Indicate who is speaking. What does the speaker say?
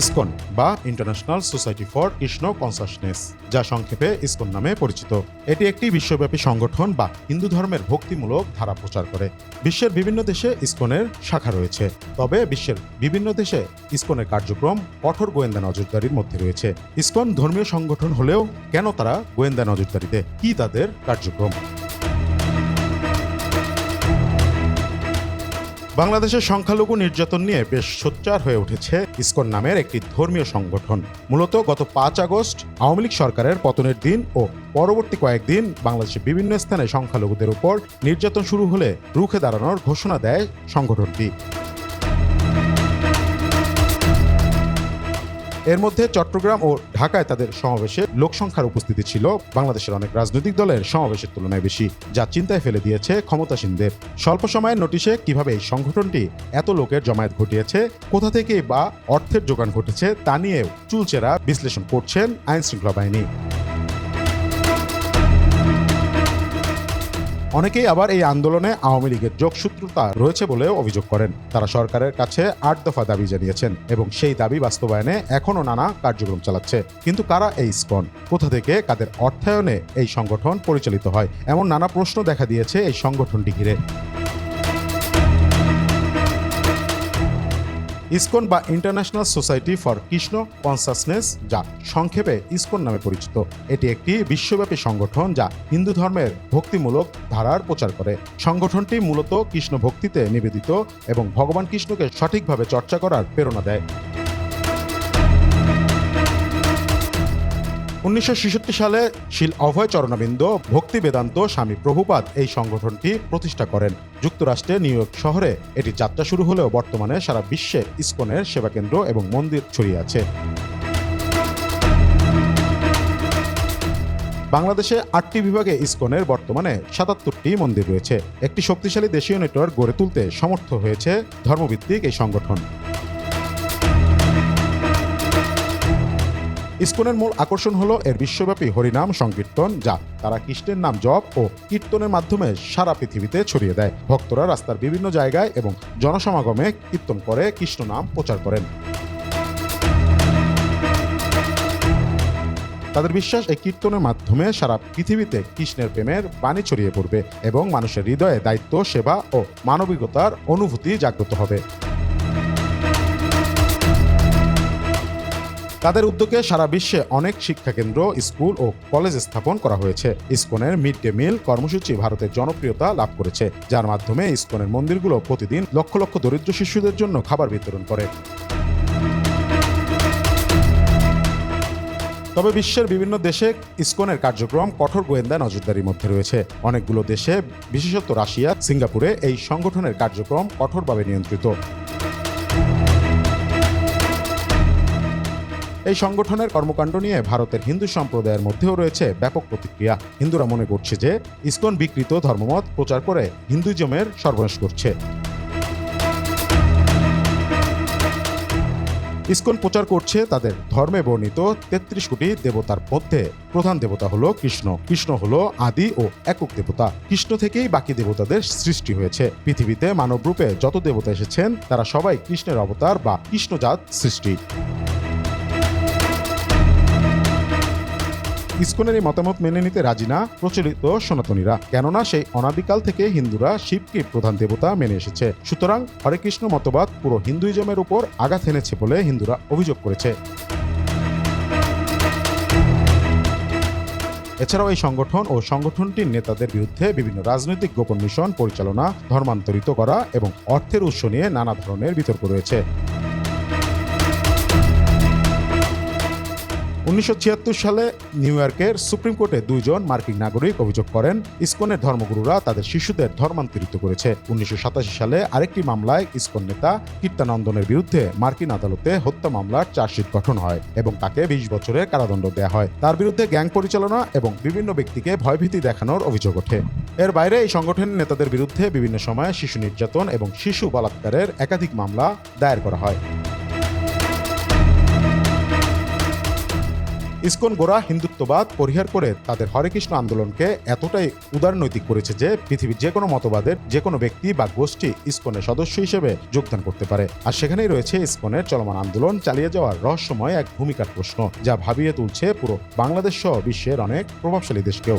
Speaker 1: ISKCON বা international society for Krishna consciousness যা সংক্ষেপে ইসকন নামে পরিচিত। এটি একটি বিশ্বব্যাপী সংগঠন বা হিন্দু ধর্মের ভক্তিমূলক ধারা প্রচার করে। বিশ্বের বিভিন্ন দেশে ইসকনের শাখা রয়েছে, তবে বিশ্বের বিভিন্ন দেশে ইসকনের কার্যক্রম কঠোর গোয়েন্দা নজরদারির মধ্যে রয়েছে। ইসকন ধর্মীয় সংগঠন হলেও কেন তারা গোয়েন্দা নজরদারিতে? কি তাদের কার্যক্রম? বাংলাদেশের সংখ্যালঘু নির্যাতন নিয়ে বেশ সোচ্চার হয়ে উঠেছে ইসকন নামের একটি ধর্মীয় সংগঠন। মূলত গত পাঁচ আগস্ট আওয়ামী লীগ সরকারের পতনের দিন ও পরবর্তী কয়েকদিন বাংলাদেশের বিভিন্ন স্থানে সংখ্যালঘুদের উপর নির্যাতন শুরু হলে রুখে দাঁড়ানোর ঘোষণা দেয় সংগঠনটি। এর মধ্যে চট্টগ্রাম ও ঢাকায় তাদের সমাবেশে লোকসংখ্যার উপস্থিতি ছিল। বাংলাদেশের অনেক রাজনৈতিক দলের সমাবেশের তুলনায় বেশি, যা চিন্তায় ফেলে দিয়েছে ক্ষমতাসীনদের। স্বল্প সময়ের নোটিশে কীভাবে এই সংগঠনটি এত লোকের জমায়েত ঘটিয়েছে, কোথা থেকে বা অর্থের যোগান ঘটেছে, তা নিয়েও চুলচেরা বিশ্লেষণ করছেন আইনশৃঙ্খলা বাহিনী। অনেকেই আবার এই আন্দোলনে আওয়ামী লীগের যোগসূত্রতা রয়েছে বলেও অভিযোগ করেন। তারা সরকারের কাছে আট দফা দাবি জানিয়েছেন এবং সেই দাবি বাস্তবায়নে এখনও নানা কার্যক্রম চালাচ্ছে। কিন্তু কারা এই স্কন? কোথা থেকে কাদের অর্থায়নে এই সংগঠন পরিচালিত হয়? এমন নানা প্রশ্ন দেখা দিয়েছে এই সংগঠনটি ঘিরে। ইসকন বা international society for Krishna consciousness যা সংক্ষেপে ইসকন নামে পরিচিত। এটি একটি বিশ্বব্যাপী সংগঠন যা হিন্দু ধর্মের ভক্তিমূলক ধারার প্রচার করে। সংগঠনটি মূলত কৃষ্ণ ভক্তিতে নিবেদিত এবং ভগবান কৃষ্ণকে সঠিকভাবে চর্চা করার প্রেরণা দেয়। উনিশশো সালে শিল অভয় চরণাবিন্দ, ভক্তি বেদান্ত স্বামী প্রভুপাত এই সংগঠনটি প্রতিষ্ঠা করেন। যুক্তরাষ্ট্রে নিউ ইয়র্ক শহরে এটি যাত্রা শুরু হলেও বর্তমানে সারা বিশ্বে ইসকনের সেবাকেন্দ্র এবং মন্দির ছড়িয়ে আছে। বাংলাদেশে আটটি বিভাগে ইসকনের বর্তমানে সাতাত্তরটি মন্দির রয়েছে। একটি শক্তিশালী দেশীয় নেটওয়ার্ক গড়ে তুলতে সমর্থ হয়েছে ধর্মভিত্তিক এই সংগঠন। ইসকনের মূল আকর্ষণ হলো এর বিশ্বব্যাপী হরিনাম সংকীর্তন, যা তারা কৃষ্ণের নাম জপ ও কীর্তনের মাধ্যমে সারা পৃথিবীতে ছড়িয়ে দেয়। ভক্তরা রাস্তার বিভিন্ন জায়গায় এবং জনসমাগমে কীর্তন করে, কৃষ্ণ নাম প্রচার করেন। তাদের বিশ্বাস এই কীর্তনের মাধ্যমে সারা পৃথিবীতে কৃষ্ণের প্রেমের বাণী ছড়িয়ে পড়বে এবং মানুষের হৃদয়ে দায়িত্ব, সেবা ও মানবিকতার অনুভূতি জাগ্রত হবে। তাদের উদ্যোগে সারা বিশ্বে অনেক শিক্ষাকেন্দ্র, স্কুল ও কলেজ স্থাপন করা হয়েছে। ইসকনের মিড ডে মিল কর্মসূচি ভারতের জনপ্রিয়তা লাভ করেছে, যার মাধ্যমে ইসকনের মন্দিরগুলো প্রতিদিন লক্ষ লক্ষ দরিদ্র শিশুদের জন্য খাবার বিতরণ করে। তবে বিশ্বের বিভিন্ন দেশে ইসকনের কার্যক্রম কঠোর গোয়েন্দা নজরদারির মধ্যে রয়েছে। অনেকগুলো দেশে, বিশেষত রাশিয়া, সিঙ্গাপুরে এই সংগঠনের কার্যক্রম কঠোরভাবে নিয়ন্ত্রিত। এই সংগঠনের কর্মকাণ্ড নিয়ে ভারতের হিন্দু সম্প্রদায়ের মধ্যেও রয়েছে ব্যাপক প্রতিক্রিয়া। হিন্দুরা মনে করছে যে ইসকন বিকৃত ধর্মমত প্রচার করে হিন্দুজমের সর্বনাশ করছে। ইসকন প্রচার করছে তাদের ধর্মে বর্ণিত তেত্রিশ কোটি দেবতার মধ্যে প্রধান দেবতা হলো কৃষ্ণ। কৃষ্ণ হলো আদি ও একক দেবতা। কৃষ্ণ থেকেই বাকি দেবতাদের সৃষ্টি হয়েছে। পৃথিবীতে মানব রূপে যত দেবতা এসেছেন, তারা সবাই কৃষ্ণের অবতার বা কৃষ্ণজাত সৃষ্টি। ইসকনের এই মতামত মেনে নিতে রাজি না প্রচলিত সনাতনীরা। কেননা সেই অনাদিকাল থেকে হিন্দুরা শিবকে প্রধান দেবতা মেনে এসেছে। সুতরাং হরে কৃষ্ণ মতবাদ পুরো হিন্দুইজমের উপর আঘাত এনেছে বলে হিন্দুরা অভিযোগ করেছে। এছাড়াও এই সংগঠন ও সংগঠনটির নেতাদের বিরুদ্ধে বিভিন্ন রাজনৈতিক গোপন মিশন পরিচালনা, ধর্মান্তরিত করা এবং অর্থের উৎস নিয়ে নানা ধরনের বিতর্ক রয়েছে। উনিশশো ছিয়াত্তর সালে নিউ ইয়র্কের সুপ্রিম কোর্টে দুইজন মার্কিন নাগরিক অভিযোগ করেন, ইসকনের ধর্মগুরুরা তাদের শিশুদের ধর্মান্তরিত করেছে। উনিশশো সাতাশি সালে আরেকটি মামলায় ইসকন নেতা কীর্তানন্দনের বিরুদ্ধে মার্কিন আদালতে হত্যা মামলার চার্জশিট গঠন হয় এবং তাকে বিশ বছরের কারাদণ্ড দেওয়া হয়। তার বিরুদ্ধে গ্যাং পরিচালনা এবং বিভিন্ন ব্যক্তিকে ভয়ভীতি দেখানোর অভিযোগ ওঠে। এর বাইরে এই সংগঠনের নেতাদের বিরুদ্ধে বিভিন্ন সময়ে শিশু নির্যাতন এবং শিশু বলাৎকারের একাধিক মামলা দায়ের করা হয়। ইসকন গোরা হিন্দুত্ববাদ পরিহার করে তাদের হরে কৃষ্ণ আন্দোলনকে এতটাই উদারনৈতিক করেছে যে পৃথিবীর যে কোনো মতবাদের যে কোনো ব্যক্তি বা গোষ্ঠী ইসকনের সদস্য হিসেবে যোগদান করতে পারে। আর সেখানেই রয়েছে ইসকনের চলমান আন্দোলন চালিয়ে যাওয়ার রহস্যময় এক ভূমিকার প্রশ্ন, যা ভাবিয়ে তুলছে পুরো বাংলাদেশ সহ বিশ্বের অনেক প্রভাবশালী দেশকেও।